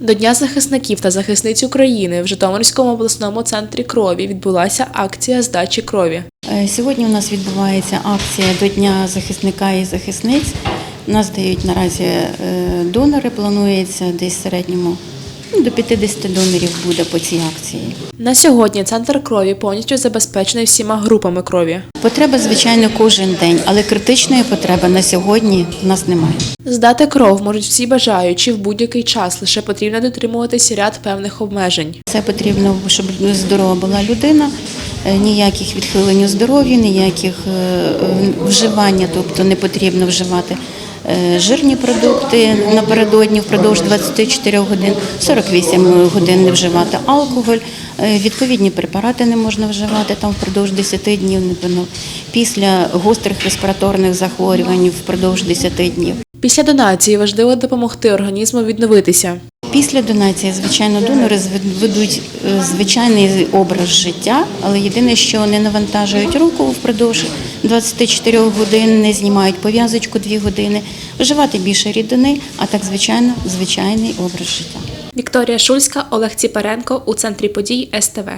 До Дня захисників та захисниць України в Житомирському обласному центрі крові відбулася акція здачі крові. Е, Сьогодні у нас відбувається акція до Дня захисника і захисниць. Нас дають наразі е, донори, планується десь в середньому до 50 донорів буде по цій акції. На сьогодні центр крові повністю забезпечений всіма групами крові. Потреба, звичайно, кожен день, але критичної потреби на сьогодні в нас немає. Здати кров можуть всі бажаючі в будь-який час, лише потрібно дотримуватися ряд певних обмежень. Це потрібно, щоб здорова була людина, е, ніяких відхилень у здоров'ю, ніяких е, вживання, тобто не потрібно вживати е, жирні продукти напередодні впродовж 24 годин, 48 годин не вживати алкоголь, е, відповідні препарати не можна вживати там впродовж 10 днів, після гострих респіраторних захворювань впродовж 10 днів. Після донації важливо допомогти організму відновитися. Після донації, звичайно, донори ведуть е, звичайний образ життя, але єдине, що не навантажують руку впродовж 24 годин, не знімають пов'язочку 2 години, вживати більше рідини, а так, звичайно, звичайний образ життя. Вікторія Шульська, Олег Ціпаренко у центрі подій СТВ.